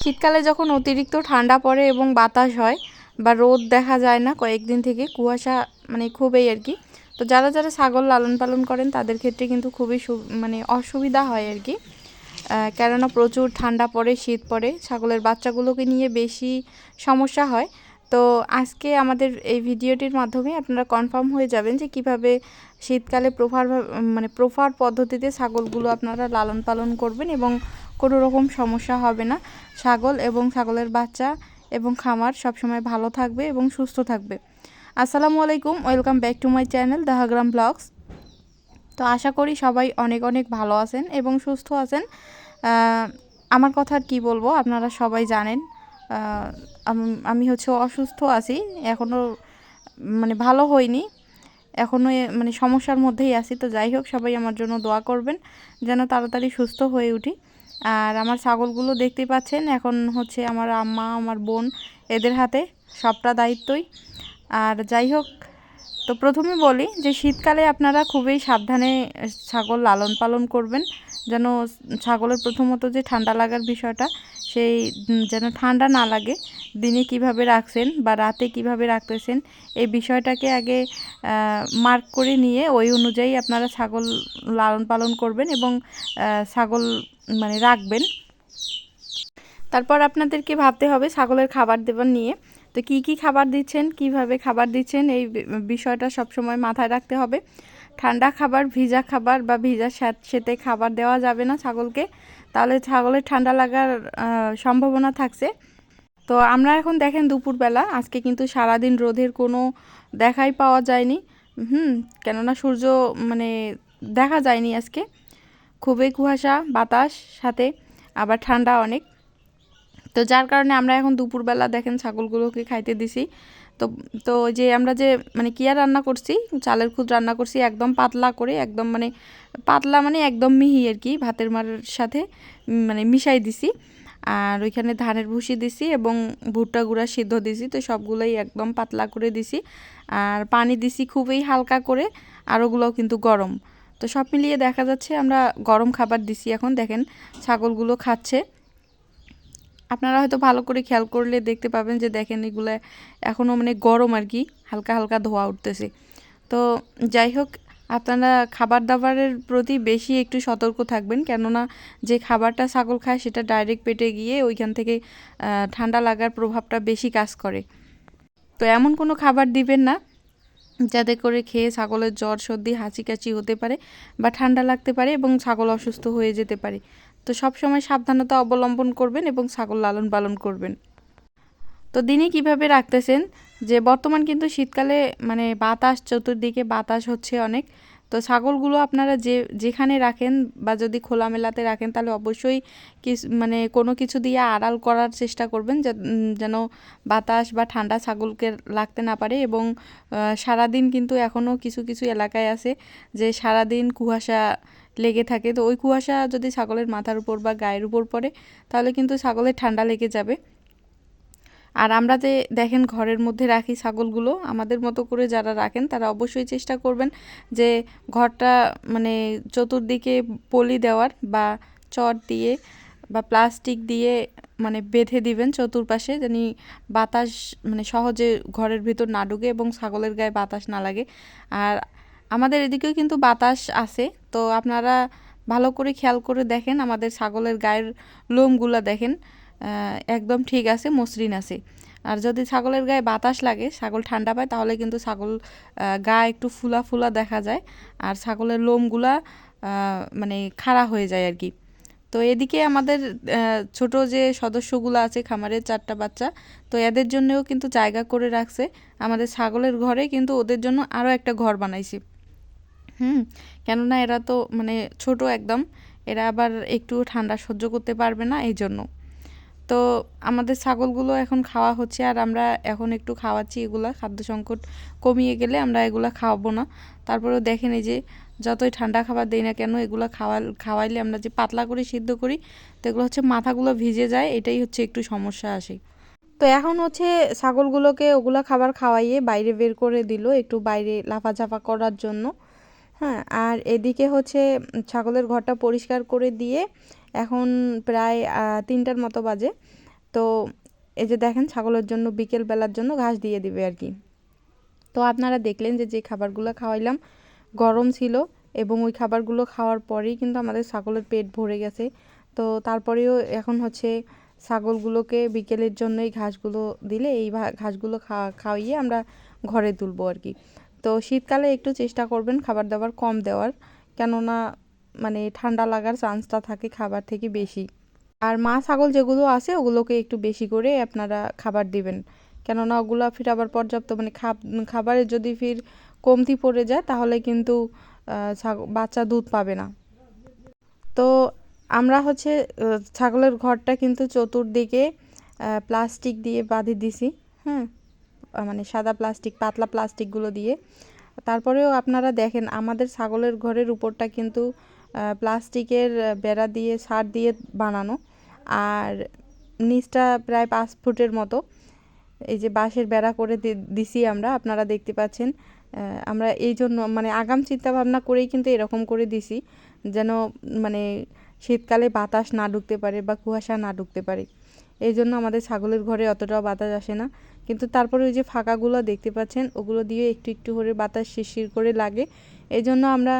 শীতকালে যখন অতিরিক্ত ঠান্ডা পড়ে এবং বাতাস হয় বা রোদ দেখা যায় না কয়েকদিন থেকে, কুয়াশা মানে খুবই আর কি। তো যারা যারা ছাগল লালন পালন করেন তাদের ক্ষেত্রে কিন্তু খুবই মানে অসুবিধা হয় আর কি। কেননা প্রচুর ঠান্ডা পড়ে, শীত পড়ে, ছাগলের বাচ্চাগুলোকে নিয়ে বেশি সমস্যা হয়। তো আজকে আমাদের এই ভিডিওটির মাধ্যমে আপনারা কনফার্ম হয়ে যাবেন যে কীভাবে শীতকালে প্রফার মানে প্রফার পদ্ধতিতে ছাগলগুলো আপনারা লালন পালন করবেন এবং কোনো রকম সমস্যা হবে না। ছাগল এবং ছাগলের বাচ্চা এবং খামার সবসময় ভালো থাকবে এবং সুস্থ থাকবে। আসসালামু আলাইকুম, welcome back to my channel Dahagram blogs. তো আশা করি সবাই অনেক অনেক ভালো আছেন এবং সুস্থ আছেন। আমার কথা আর কী বলব, আপনারা সবাই জানেন আমি হচ্ছে অসুস্থ আছি এখনও মানে ভালো হয়নি এখনও মানে সমস্যার মধ্যেই আছি। তো যাই হোক, সবাই আমার জন্য দোয়া করবেন, যেন তাড়াতাড়ি সুস্থ হয়ে উঠি। আর আমার ছাগলগুলো দেখতে পাচ্ছেন, এখন হচ্ছে আমার আম্মা, আমার বোন এদের হাতে সবটা দায়িত্বই। আর যাই হোক, তো প্রথমে বলি যে শীতকালে আপনারা খুবই সাবধানে ছাগল লালন পালন করবেন, যেন ছাগলের প্রথমত যে ঠান্ডা লাগার বিষয়টা সেই যেন ঠান্ডা না লাগে, দিনে কীভাবে রাখছেন বা রাতে কীভাবে রাখতেছেন, এই বিষয়টাকে আগে মার্ক করে নিয়ে ওই অনুযায়ী আপনারা ছাগল লালন পালন করবেন এবং ছাগল মানে রাখবেন। তারপর আপনাদেরকে ভাবতে হবে ছাগলের খাবার দেবার নিয়ে। তো কি কি খাবার দিচ্ছেন, কীভাবে খাবার দিচ্ছেন, এই বিষয়টা সবসময় মাথায় রাখতে হবে। ঠান্ডা খাবার, ভিজা খাবার বা ভিজা সাথে খাবার দেওয়া যাবে না ছাগলকে। তাহলে ছাগলের ঠান্ডা লাগার সম্ভাবনা থাকছে। তো আমরা এখন দেখেন দুপুরবেলা, আজকে কিন্তু সারাদিন রোদের কোনো দেখাই পাওয়া যায়নি। হুম, কেননা সূর্য মানে দেখা যায়নি আজকে। খুবই কুয়াশা, বাতাস সাথে, আবার ঠান্ডা অনেক। তো যার কারণে আমরা এখন দুপুরবেলা দেখেন ছাগলগুলোকে খাইতে দিছি। তো তো যে আমরা যে মানে কিয়া রান্না করছি? চালের খুদ রান্না করছি একদম পাতলা করে, একদম মানে পাতলা মানে একদম মিহি আর কি, ভাতের মারের সাথে মানে মিশাই দিছি। আর ওইখানে ধানের ভুসি দিছি এবং ভুট্টা গুঁড়া সিদ্ধ দিছি, তো সবগুলোই একদম পাতলা করে দিছি। আর পানি দিছি খুবই হালকা করে, আর ওগুলোও কিন্তু গরম। তো সব মিলিয়ে দেখা যাচ্ছে আমরা গরম খাবার দিছি এখন, দেখেন ছাগলগুলো খাচ্ছে। আপনারা হয়তো ভালো করে খেয়াল করলে দেখতে পাবেন যে দেখেন এগুলো এখনও মানে গরম আর কি, হালকা হালকা ধোয়া উঠতেছে। তো যাই হোক, আপনারা খাবার দাবারের প্রতি বেশি একটু সতর্ক থাকবেন, কেননা যে খাবারটা ছাগল খায় সেটা ডাইরেক্ট পেটে গিয়ে ওইখান থেকে ঠান্ডা লাগার প্রভাবটা বেশি কাজ করে। তো এমন কোনো খাবার দিবেন না, যাতে করে খেয়ে ছাগলের জ্বর সর্দি হাঁচি কাচি হতে পারে বা ঠান্ডা লাগতে পারে এবং ছাগল অসুস্থ হয়ে যেতে পারে। তো সব সময় সাবধানতা অবলম্বন করবেন এবং ছাগল লালন পালন করবেন। তো দিনে কীভাবে রাখতেছেন? যে বর্তমান কিন্তু শীতকালে মানে বাতাস, চতুর্দিকে বাতাস হচ্ছে অনেক। তো ছাগলগুলো আপনারা যে, যেখানে রাখেন বা যদি খোলামেলাতে রাখেন, তাহলে অবশ্যই কিছু মানে কোনো কিছু দিয়ে আড়াল করার চেষ্টা করবেন যেন বাতাস বা ঠান্ডা ছাগলকে লাগতে না পারে এবং সারাদিন কিন্তু এখনও কিছু কিছু এলাকায় আছে যে সারাদিন কুয়াশা লেগে থাকে। তো ওই কুয়াশা যদি ছাগলের মাথার উপর বা গায়ের উপর পড়ে, তাহলে কিন্তু ছাগলের ঠান্ডা লেগে যাবে। আর আমরা যে দেখেন ঘরের মধ্যে রাখি ছাগলগুলো, আমাদের মতো করে যারা রাখেন, তারা অবশ্যই চেষ্টা করবেন যে ঘরটা মানে চতুর্দিকে পলি দেওয়ার বা চট দিয়ে বা প্লাস্টিক দিয়ে মানে বেঁধে দিবেন চতুর্পাশে জানি বাতাস মানে সহজে ঘরের ভিতর না ঢুকে এবং ছাগলের গায়ে বাতাস না লাগে। আর আমাদের এদিকেও কিন্তু বাতাস আছে তো আপনারা ভালো করে খেয়াল করে দেখেন, আমাদের ছাগলের গায়ের লোমগুলো দেখেন একদম ঠিক আছে, মসৃণ আছে। আর যদি ছাগলের গায়ে বাতাস লাগে, ছাগল ঠান্ডা পায়, তাহলে কিন্তু ছাগল গা একটু ফুলা ফুলা দেখা যায় আর ছাগলের লোমগুলা মানে খাড়া হয়ে যায় আর কি। তো এদিকে আমাদের ছোট যে সদস্যগুলো আছে, খামারের চারটা বাচ্চা, তো এদের জন্যও কিন্তু জায়গা করে রাখছে। আমাদের ছাগলের ঘরে কিন্তু ওদের জন্য আরও একটা ঘর বানাইছি। হুম, কেননা এরা তো মানে ছোট একদম, এরা আবার একটু ঠান্ডা সহ্য করতে পারবে না এই জন্য তো আমাদের ছাগলগুলো এখন খাওয়া হচ্ছে, আর আমরা এখন একটু খাওয়াচ্ছি এগুলা, খাদ্য সংকট কমিয়ে গেলে আমরা এগুলা খাওয়াবো না। তারপরেও দেখেন এই যে যতই ঠান্ডা খাবার দেই না কেন, এগুলো খাওয়া খাওয়াইলে আমরা যে পাতলা করে সিদ্ধ করি, তো এগুলো হচ্ছে মাথাগুলো ভিজে যায়, এটাই হচ্ছে একটু সমস্যা আসে। তো এখন হচ্ছে ছাগলগুলোকে ওগুলা খাবার খাওয়াইয়ে বাইরে বের করে দিল, একটু বাইরে লাফাঝাফা করার জন্য। হ্যাঁ আর এদিকে হচ্ছে ছাগলের ঘরটা পরিষ্কার করে দিয়ে এখন প্রায় তিনটার মতো বাজে। তো এই যে দেখেন ছাগলের জন্য বিকেল বেলার জন্য ঘাস দিয়ে দিবে আর কি। তো আপনারা দেখলেন যে যে খাবারগুলো খাওয়াইলাম গরম ছিল এবং ওই খাবারগুলো খাওয়ার পরেই কিন্তু আমাদের ছাগলের পেট ভরে গেছে। তো তারপরেও এখন হচ্ছে ছাগলগুলোকে বিকেলের জন্য এই ঘাসগুলো দিলে এই ঘাসগুলো খাওয়াইয়ে আমরা ঘরে তুলবো আর কি। তো শীতকালে একটু চেষ্টা করবেন খাবার দাবার কম দেওয়ার, কেননা মানে ঠান্ডা লাগার চান্সটা থাকে খাবার থেকে বেশি। আর মা ছাগল যেগুলো আছে, ওগুলোকে একটু বেশি করে আপনারা খাবার দিবেন। কেননা ওগুলো ফির আবার পর্যাপ্ত মানে খাবারের যদি ফির কমতি পড়ে যায়, তাহলে কিন্তু বাচ্চা দুধ পাবে না। তো আমরা হচ্ছে ছাগলের ঘরটা কিন্তু চতুর্দিকে প্লাস্টিক দিয়ে বাঁধে দিছি হ্যাঁ? মানে সাদা প্লাস্টিক পাতলা প্লাস্টিকগুলো দিয়ে। তারপরেও আপনারা দেখেন, আমাদের ছাগলের ঘরের উপরটা কিন্তু প্লাস্টিকের বেড়া দিয়ে, সার দিয়ে বানানো। আর নিচটা প্রায় পাঁচ ফুটের মতো। এই যে বাঁশের বেড়া করে দিছি আমরা, আপনারা দেখতে পাচ্ছেন। আমরা এই জন্য মানে আগাম চিন্তা ভাবনা করেই কিন্তু এরকম করে দিছি, যেন মানে শীতকালে বাতাস না ঢুকতে পারে বা কুয়াশা না ঢুকতে পারে। এই জন্য আমাদের ছাগলের ঘরে অতটাও বাতাস আসে না। কিন্তু তারপরে ওই যে ফাঁকাগুলো দেখতে পাচ্ছেন, ওগুলো দিয়ে একটু একটু করে বাতাস শিরশির করে লাগে। এই জন্য আমরা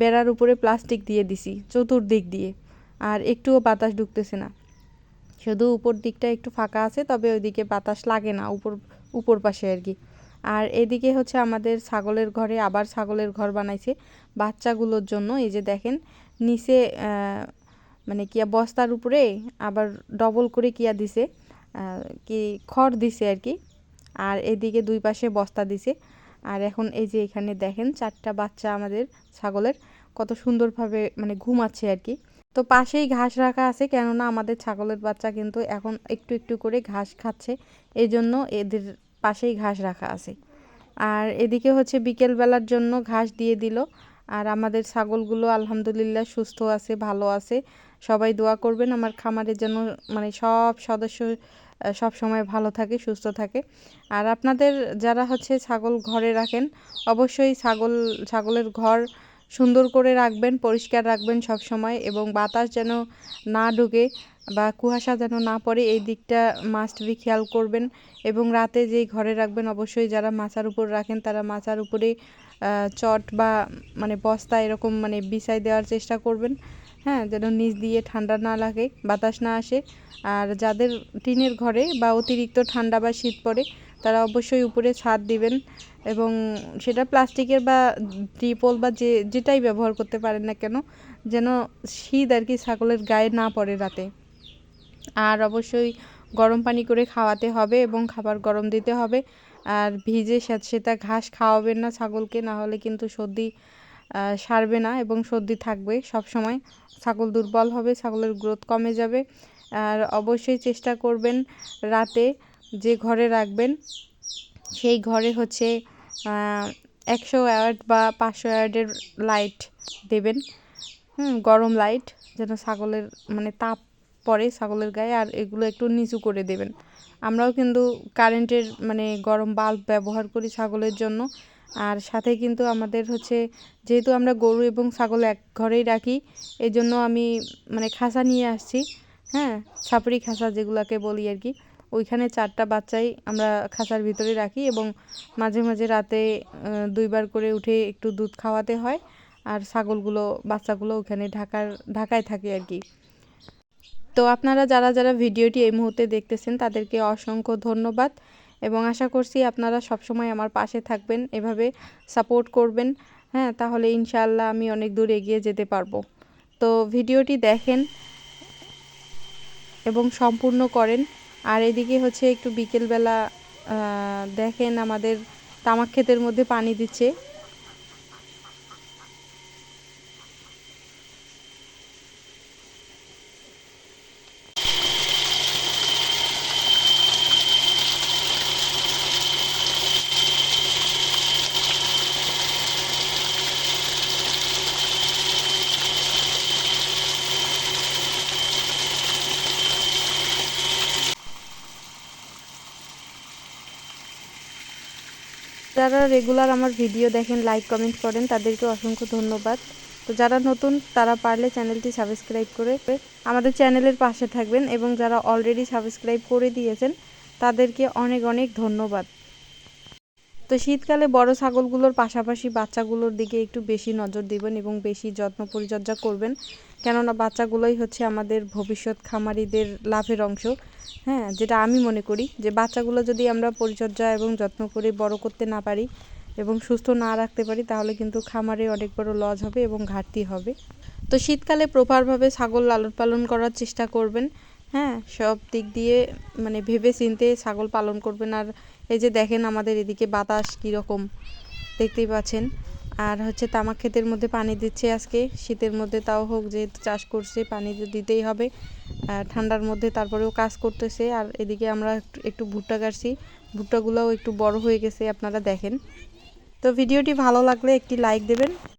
বেড়ার উপরে প্লাস্টিক দিয়ে দিছি, চতুর্দিক দিয়ে। আর একটুও বাতাস ঢুকতেছে না। শুধু উপর দিকটা একটু ফাঁকা আছে, তবে ওইদিকে বাতাস লাগে না, উপর উপর পাশে আর কি। আর এদিকে হচ্ছে আমাদের ছাগলের ঘরে আবার ছাগলের ঘর বানাইছে বাচ্চাগুলোর জন্য। এই যে দেখেন, নিচে মানে কিয়া বস্তার উপরে আবার ডবল করে কিয়া দিছে কি খড় দিছে আর কি। আর এদিকে দুই পাশে বস্তা দিছে। আর এখন এই যে এখানে দেখেন চারটা বাচ্চা আমাদের ছাগলের, কত সুন্দরভাবে মানে ঘুমাচ্ছে আর কি। তো পাশেই ঘাস রাখা আছে, কেননা আমাদের ছাগলের বাচ্চা কিন্তু এখন একটু একটু করে ঘাস খাচ্ছে এই জন্য এদের পাশেই ঘাস রাখা আছে। আর এদিকে হচ্ছে বিকেল বেলার জন্য ঘাস দিয়ে দিল। আর আমাদের ছাগলগুলো আলহামদুলিল্লাহ সুস্থ আছে, ভালো আছে। সবাই দোয়া করবেন, আমার খামারের জন্য মানে সব সদস্য সব সময় ভালো থাকে, সুস্থ থাকে। আর আপনাদের যারা হচ্ছে ছাগল ঘরে রাখেন, অবশ্যই ছাগল, ছাগলের ঘর সুন্দর করে রাখবেন, পরিষ্কার রাখবেন সব সময় এবং বাতাস যেন না ঢুকে বা কুয়াশা যেন না পড়ে, এই দিকটা মাস্ট বি খেয়াল করবেন। এবং রাতে যেই ঘরে রাখবেন, অবশ্যই যারা মাচার উপর রাখেন, তারা মাচার উপরে চট বা মানে বস্তা এরকম মানে বিছাই দেওয়ার চেষ্টা করবেন। হ্যাঁ যেন নিচ দিয়ে ঠান্ডা না লাগে, বাতাস না আসে। আর যাদের টিনের ঘরে বা অতিরিক্ত ঠান্ডা বা শীত পড়ে, তারা অবশ্যই উপরে ছাদ দিবেন এবং সেটা প্লাস্টিকের বা ত্রিপল বা যে, যেটাই ব্যবহার করতে পারেন না কেন, যেন শীত আর কি ছাগলের গায়ে না পড়ে রাতে। আর অবশ্যই গরম পানি করে খাওয়াতে হবে এবং খাবার গরম দিতে হবে। আর ভিজে সেটা ঘাস খাওয়াবেন না ছাগলকে, না হলে কিন্তু সর্দি সারবে না এবং সর্দি থাকবে সব সময় ছাগল দুর্বল হবে, ছাগলের গ্রোথ কমে যাবে। আর অবশ্যই চেষ্টা করবেন রাতে যে ঘরে রাখবেন, সেই ঘরে হচ্ছে একশো ওয়াট বা পাঁচশো ওয়ার্ডের লাইট দেবেন। হুম, গরম লাইট যেন ছাগলের মানে তাপ পড়ে ছাগলের গায়ে আর এগুলো একটু নিচু করে দেবেন। আমরাও কিন্তু কারেন্টের মানে গরম বাল্ব ব্যবহার করি ছাগলের জন্য। আর সাথে কিন্তু আমাদের হচ্ছে, যেহেতু আমরা গরু এবং ছাগল এক ঘরেই রাখি এই জন্য আমি মানে খাঁচা নিয়ে আসছি হ্যাঁ? ছাপড়ি খাঁচা যেগুলোকে বলি আর কি। ওইখানে চারটা বাচ্চাই আমরা খাঁচার ভিতরে রাখি এবং মাঝে মাঝে রাতে দুইবার করে উঠে একটু দুধ খাওয়াতে হয় আর ছাগলগুলো, বাচ্চাগুলো ওখানে ঢাকার, ঢাকায় থাকে আর কি। তো আপনারা যারা যারা ভিডিওটি এই মুহূর্তে দেখতেছেন তাদেরকে অসংখ্য ধন্যবাদ। এবং আশা করছি আপনারা সবসময় আমার পাশে থাকবেন, এভাবে সাপোর্ট করবেন। হ্যাঁ তাহলে ইনশাআল্লাহ আমি অনেক দূর এগিয়ে যেতে পারব। তো ভিডিওটি দেখেন এবং সম্পূর্ণ করেন। আর এদিকে হচ্ছে একটু বিকেলবেলা দেখেন আমাদের তামাক ক্ষেতের মধ্যে পানি দিচ্ছে। যারা রেগুলার আমার ভিডিও দেখেন লাইক কমেন্ট করেন, তাদেরকে অসংখ্য ধন্যবাদ। তো যারা নতুন, তারা পারলে চ্যানেলটি সাবস্ক্রাইব করে আমাদের চ্যানেলের পাশে থাকবেন এবং যারা অলরেডি সাবস্ক্রাইব করে দিয়েছেন, তাদেরকে অনেক অনেক ধন্যবাদ। তো শীতকালে বড় ছাগলগুলোর পাশাপাশি বাচ্চাগুলোর দিকে একটু বেশি নজর দিবেন এবং বেশি যত্ন পরিচর্যা করবেন। কেননা বাচ্চাগুলোই হচ্ছে আমাদের ভবিষ্যৎ খামারিদের লাভের অংশ। হ্যাঁ যেটা আমি মনে করি যে বাচ্চাগুলো যদি আমরা পরিচর্যা এবং যত্ন করে বড় করতে না পারি এবং সুস্থ না রাখতে পারি, তাহলে কিন্তু খামারে অনেক বড় লস হবে এবং ঘাটতি হবে। তো শীতকালে প্রপারভাবে ছাগল লালন পালন করার চেষ্টা করবেন। হ্যাঁ সব দিক দিয়ে মানে ভেবে চিনতে ছাগল পালন করবেন। আর এই যে দেখেন আমাদের এদিকে বাতাস কীরকম, দেখতেই পাচ্ছেন। আর হচ্ছে তামাক ক্ষেতের মধ্যে পানি দিচ্ছে আজকে। শীতের মধ্যে তাও হোক, যেহেতু চাষ করছে, পানি তো দিতেই হবে। আর ঠান্ডার মধ্যে তারপরেও কাজ করতেছে। আর এদিকে আমরা একটু ভুট্টা কাটছি। ভুট্টাগুলোও একটু বড় হয়ে গেছে, আপনারা দেখেন। তো ভিডিওটি ভালো লাগলে একটি লাইক দেবেন।